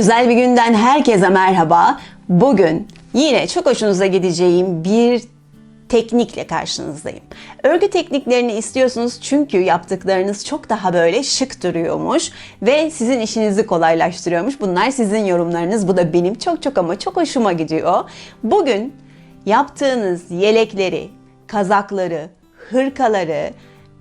Güzel bir günden herkese merhaba. Bugün yine çok hoşunuza gideceğim bir teknikle karşınızdayım. Örgü tekniklerini istiyorsunuz çünkü yaptıklarınız çok daha böyle şık duruyormuş ve sizin işinizi kolaylaştırıyormuş. Bunlar sizin yorumlarınız. Bu da benim çok çok ama çok hoşuma gidiyor. Bugün yaptığınız yelekleri, kazakları, hırkaları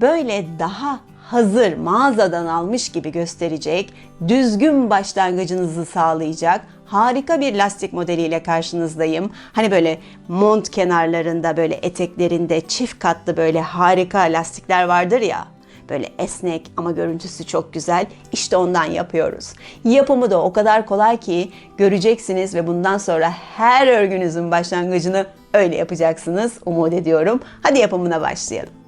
böyle daha hazır mağazadan almış gibi gösterecek, düzgün başlangıcınızı sağlayacak harika bir lastik modeliyle karşınızdayım. Hani böyle mont kenarlarında böyle eteklerinde çift katlı böyle harika lastikler vardır ya. Böyle esnek ama görüntüsü çok güzel. İşte ondan yapıyoruz. Yapımı da o kadar kolay ki göreceksiniz ve bundan sonra her örgünüzün başlangıcını öyle yapacaksınız. Umut ediyorum. Hadi yapımına başlayalım.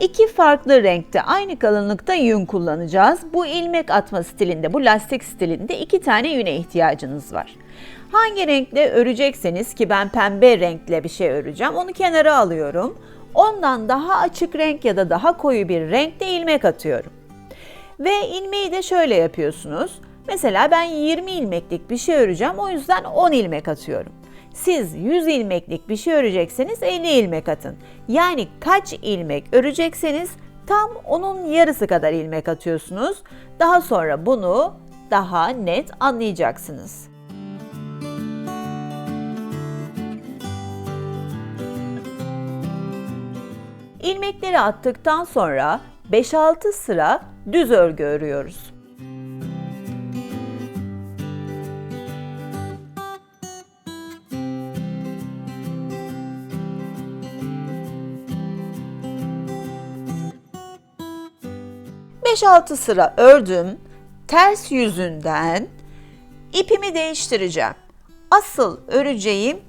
İki farklı renkte aynı kalınlıkta yün kullanacağız. Bu ilmek atma stilinde, bu lastik stilinde iki tane yüne ihtiyacınız var. Hangi renkle örecekseniz ki ben pembe renkle bir şey öreceğim onu kenara alıyorum. Ondan daha açık renk ya da daha koyu bir renkte ilmek atıyorum. Ve ilmeği de şöyle yapıyorsunuz. Mesela ben 20 ilmeklik bir şey öreceğim o yüzden 10 ilmek atıyorum. Siz 100 ilmeklik bir şey örecekseniz 50 ilmek atın. Yani kaç ilmek örecekseniz tam onun yarısı kadar ilmek atıyorsunuz. Daha sonra bunu daha net anlayacaksınız. İlmekleri attıktan sonra 5-6 sıra düz örgü örüyoruz. Beş altı sıra ördüm. Ters yüzünden ipimi değiştireceğim. Asıl öreceğim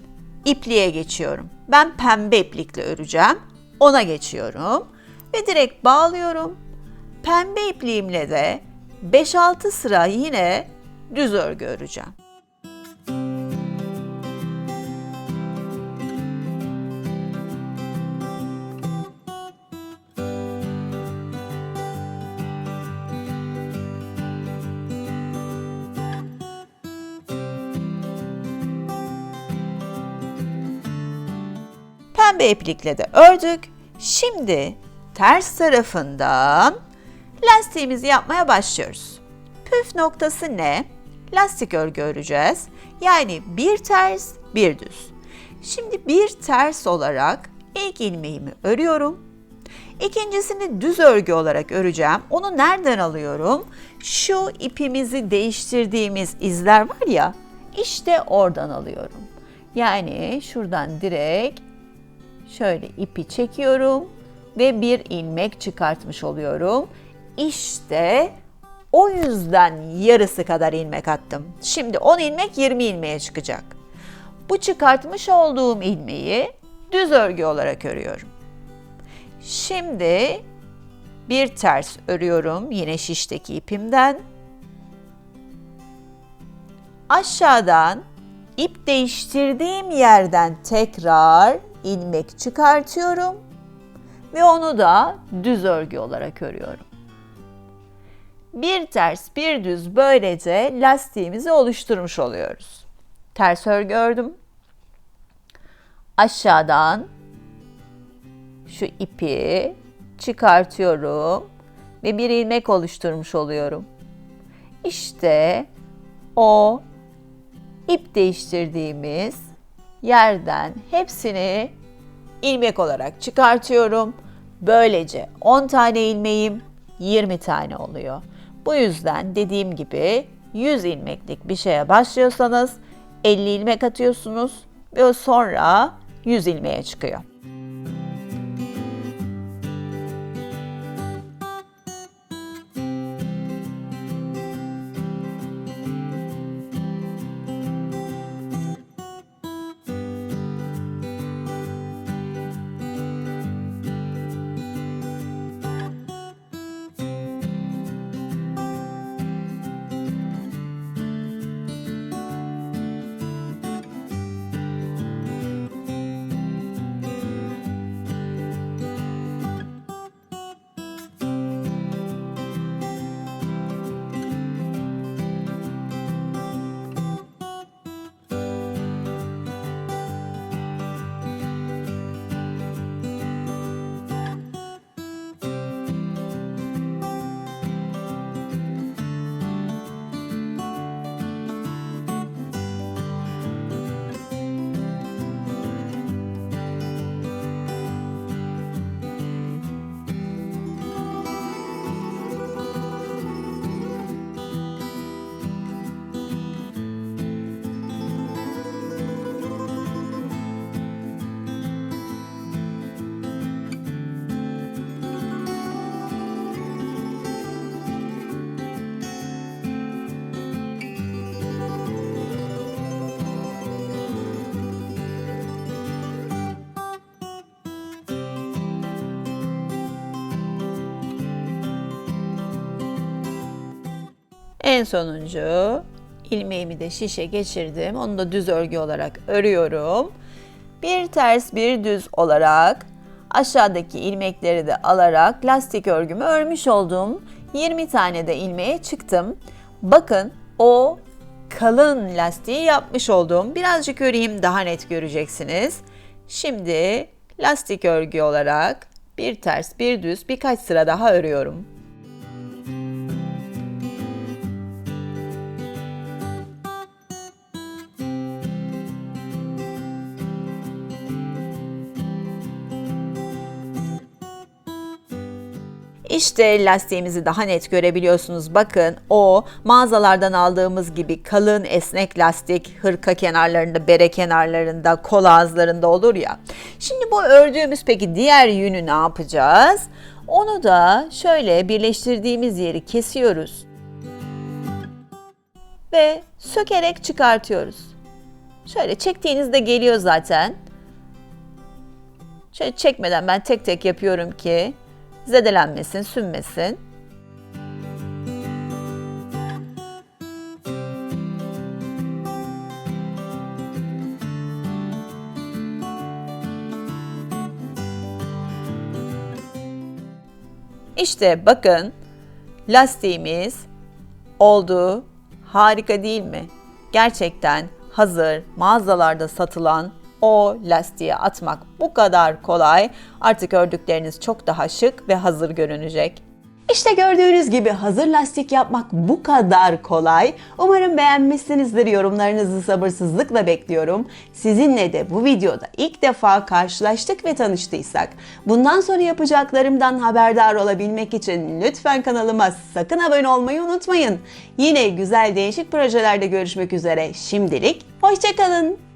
ipliğe geçiyorum. Ben pembe iplikle öreceğim. Ona geçiyorum ve direkt bağlıyorum. Pembe ipliğimle de 5-6 sıra yine düz örgü öreceğim. Pembe iplikle de ördük. Şimdi ters tarafından lastiğimizi yapmaya başlıyoruz. Püf noktası ne? Lastik örgü öreceğiz. Yani bir ters, bir düz. Şimdi bir ters olarak ilk ilmeğimi örüyorum. İkincisini düz örgü olarak öreceğim. Onu nereden alıyorum? Şu ipimizi değiştirdiğimiz izler var ya, işte oradan alıyorum. Yani şuradan direkt şöyle ipi çekiyorum ve bir ilmek çıkartmış oluyorum. İşte o yüzden yarısı kadar ilmek attım. Şimdi 10 ilmek 20 ilmeğe çıkacak. Bu çıkartmış olduğum ilmeği düz örgü olarak örüyorum. Şimdi bir ters örüyorum yine şişteki ipimden. Aşağıdan ip değiştirdiğim yerden tekrar ilmek çıkartıyorum ve onu da düz örgü olarak örüyorum. Bir ters bir düz böylece lastiğimizi oluşturmuş oluyoruz. Ters örgü ördüm. Aşağıdan şu ipi çıkartıyorum ve bir ilmek oluşturmuş oluyorum. İşte o ip değiştirdiğimiz yerden hepsini ilmek olarak çıkartıyorum. Böylece 10 tane ilmeğim 20 tane oluyor. Bu yüzden dediğim gibi 100 ilmeklik bir şeye başlıyorsanız 50 ilmek atıyorsunuz ve sonra 100 ilmeğe çıkıyor. En sonuncu ilmeğimi de şişe geçirdim. Onu da düz örgü olarak örüyorum. Bir ters bir düz olarak aşağıdaki ilmekleri de alarak lastik örgümü örmüş oldum. 20 tane de ilmeğe çıktım. Bakın o kalın lastiği yapmış oldum. Birazcık öreyim daha net göreceksiniz. Şimdi lastik örgü olarak bir ters bir düz birkaç sıra daha örüyorum. İşte lastiğimizi daha net görebiliyorsunuz. Bakın o mağazalardan aldığımız gibi kalın esnek lastik hırka kenarlarında, bere kenarlarında, kol ağızlarında olur ya. Şimdi bu ördüğümüz peki diğer yünü ne yapacağız? Onu da şöyle birleştirdiğimiz yeri kesiyoruz. Ve sökerek çıkartıyoruz. Şöyle çektiğinizde geliyor zaten. Şöyle çekmeden ben tek tek yapıyorum ki zedelenmesin, sünmesin. İşte bakın lastiğimiz oldu. Harika değil mi? Gerçekten hazır mağazalarda satılan o lastiğe atmak bu kadar kolay. Artık ördükleriniz çok daha şık ve hazır görünecek. İşte gördüğünüz gibi hazır lastik yapmak bu kadar kolay. Umarım beğenmişsinizdir. Yorumlarınızı sabırsızlıkla bekliyorum. Sizinle de bu videoda ilk defa karşılaştık ve tanıştıysak, bundan sonra yapacaklarımdan haberdar olabilmek için lütfen kanalıma sakın abone olmayı unutmayın. Yine güzel değişik projelerde görüşmek üzere. Şimdilik hoşçakalın.